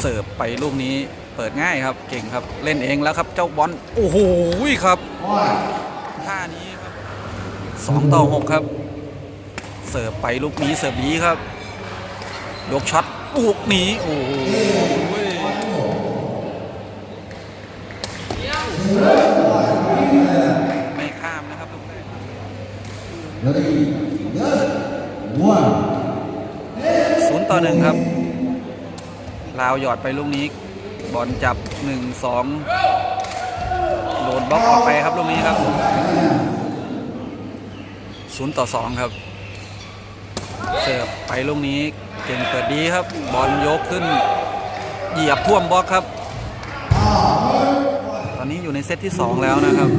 เสิร์ฟไปลูกนี้เปิดง่ายครับเก่งครับเล่นเองแล้วครับเจ้าบอลโอ้โหครับท่านี้ครับสองต่อหกครับ เสิร์ฟไปลูกนี้เสิร์ฟดีครับยกช็อตลูกนี้โอ้โหไม่ข้ามนะครับลูกแรกศูนย์ต่อหนึ่งครับ ลาวหยอดไปลูกนี้ บอลจับหนึ่งสองโดนบล็อกออกไปครับลูกนี้ครับศูนย์ต่อสองครับ เสิร์ฟไปลูกนี้เก่งเปิดดีครับ บอลยกขึ้น เหยียบท่วมบล็อกครับ ตอนนี้อยู่ในเซตที่ 2 แล้วนะครับ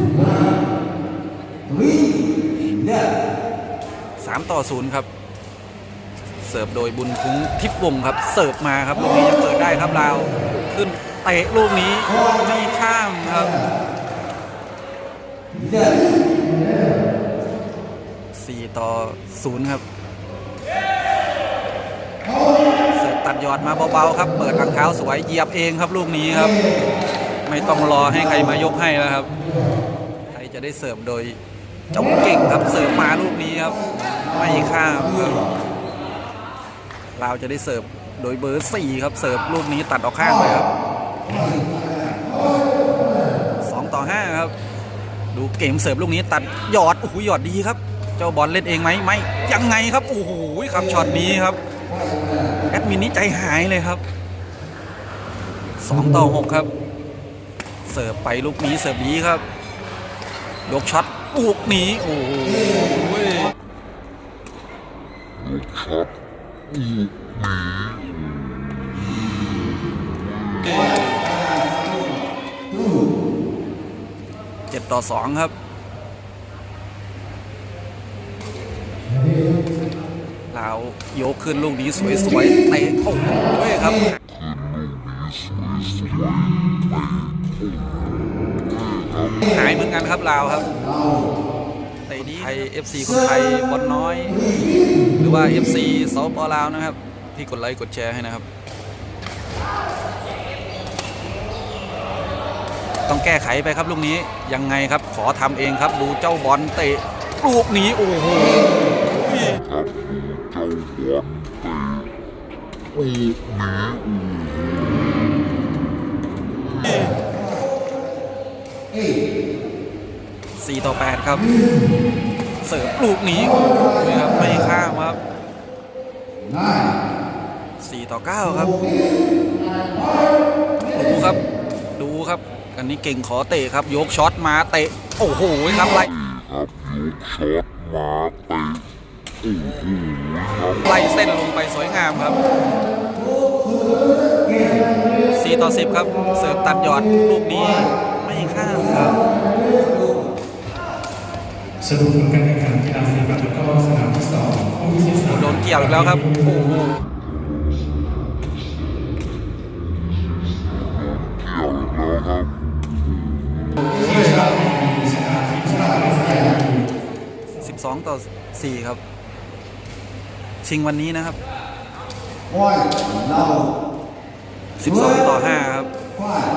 Three. Left. 3ต่อ0ครับ เสิร์ฟโดยบุญคุ้งทิพวงครับ เสิร์ฟมาครับลูกนี้ยังเปิด ได้ครับลาวขึ้นเตะลูกนี้ไม่ข้ามครับ Left. 4ต่อ0ครับเสร์ฟตัดยอดมาเบาๆครับ เปิดทางเท้าสวยเหยียบเองครับลูกนี้ครับ ไม่ต้องรอให้ใครมายกให้แล้วครับใครจะได้เสิร์ฟโดยเจ้าเก่งครับเสิร์ฟมาลูกนี้ครับ ไม่ข้ามครับเราวจะได้เสิร์ฟ โดยเบอร์สี่ครับเสิร์ฟลูกนี้ตัดออกข้างไปครับสองต่อห้าครับ ดูเกมเสิร์ฟลูกนี้ตัดหยอดโอ้โหหยอดดีครับ เจ้าบอลเล่นเองไหมไม่ยังไงครับโอ้โหครับช็อตนี้ครับแอดมินนี้ใจหายเลยครับสองต่อหกครับ เสิร์ฟไปลูกนี้เสิร์ฟดีครับ ยกช็อตลูกนี้โอ้โหเจ็ดต่อ สองครับเรายกขึ้นลูกนี้สวยๆเตะโอ้โหครับหายเหมือนกันครับลาวครับเตะดีไทย FC คนไทยบอลน้อย หรือว่า FC สปลาวนะครับ ที่กดไลค์กดแชร์ให้นะครับ ต้องแก้ไขไปครับลูกนี้ยังไงครับขอทำเองครับดูเจ้าบอลเตะลูกนี้โอ้โหสี่ต่อแปดครับ เสิร์ฟลูกนี้โอ้โหครับไม่ข้ามครับสี่ต่อเก้าครับดูครับ ดูครับ อันนี้เก่งขอเตะครับยกช็อตมาเตะโอ้โหครับไล่ครับยกช็อตมาเตะโอ้โหครับไล่เส้นลงไปสวยงามครับสี่ต่อสิบครับ เสิร์ฟตัดหยอดลูกนี้ไม่ข้ามครับสรุปผลการแข่งขันกีฬาสีบัตรแล้วก็สนามที่สองคู่ที่สามโดนเกี่ยวอีกแล้วครับโอ้โห 12ต่อ 4 ครับ ชิงวันนี้นะครับ One. Now. 12 ต่อ 5 ครับ Five.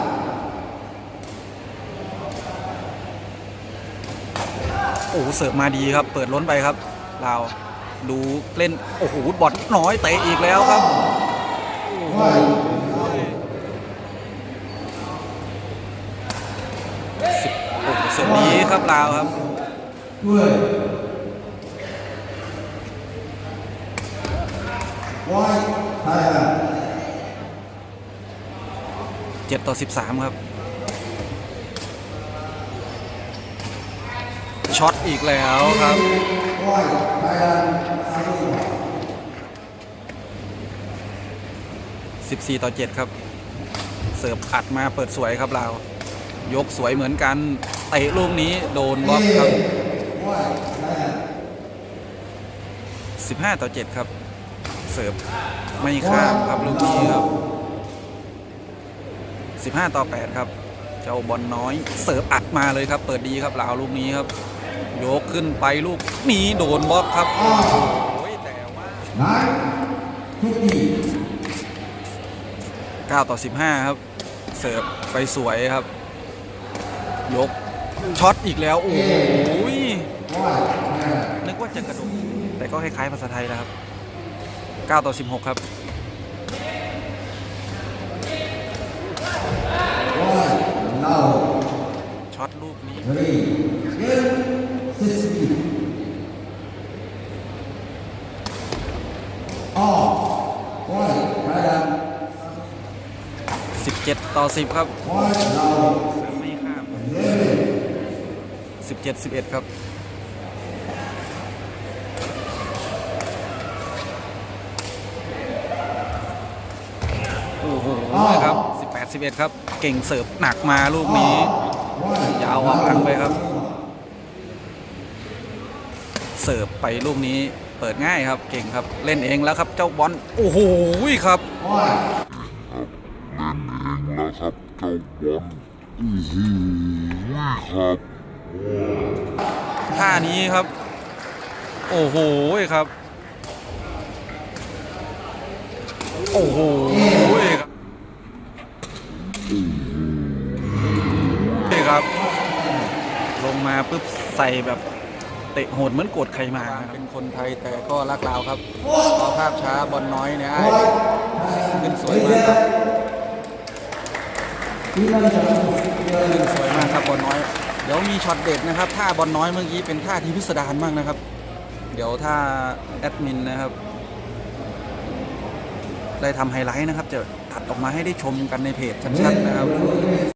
โอ้โหเสิร์ฟมาดีครับ เปิดล้นไปครับลาวดูเล่น โอ้โหบอลน้อยเตะอีกแล้วครับ Five. โอ้โหเสิร์ฟดีครับลาวครับ Good. One. Thailand. 7ต่อ13ครับ ช็อตอีกแล้วครับ One. Thailand. 14ต่อ7ครับ เสิร์ฟอัดมาเปิดสวยครับลายกสวยเหมือนกันเตะลูกนี้โดนบล็อกครับ One. Thailand. 15 ต่อ 7 ครับ เสิร์ฟไม่ข้ามครับลูกนี้ครับ 15 ต่อ 8 ครับ เจ้าบอลน้อยเสิร์ฟอัดมาเลยครับ เปิดดีครับลาวลูกนี้ครับ ยกขึ้นไปลูกนี้โดนบล็อกครับโอ้โหแต่ว่า9ต่อ 15 ครับ เสิร์ฟไปสวยครับ ยกช็อตอีกแล้ว โอ้โหนึกว่าจะกระโดดแต่ก็คล้ายๆภาษาไทยแล้วครับ 9 ต่อ 16 ครับช็อตลูกนี้สิบเจ็ดต่อสิบครับไม่ข้สิบเจ็ดสิบเอ็ดครับ โอ้โหครับ18 11 ครับ เก่งเสิร์ฟหนักมาลูกนี้ White, ยาวออกหลังไปครับ เสิร์ฟไปลูกนี้เปิดง่ายครับ เก่งครับเล่นเองแล้วครับ เจ้าบอลโอ้โหครับ White. เล่นเองแล้วครับเจ้าบอลอือหือครับท่านี้ครับ โอ้โหครับ โอ้โหครับนี่ครับ ลงมาปุ๊บใส่แบบเตะโหดเหมือนโกดใครมานะครับเป็นคนไทยแต่ก็รักลาวครับพอภาพช้าบอลน้อยเนี่ยไอ้ขึ้นสวยมากครับขึ้นสวยมากครับบอลน้อย เดี๋ยวมีช็อตเด็ดนะครับท่าบอลน้อยเมื่อกี้เป็นท่าที่พิสดารมากนะครับ เดี๋ยวถ้าแอดมินนะครับได้ทำไฮไลท์นะครับ จะตัดออกมาให้ได้ชมกันในเพจชัดๆนะครับ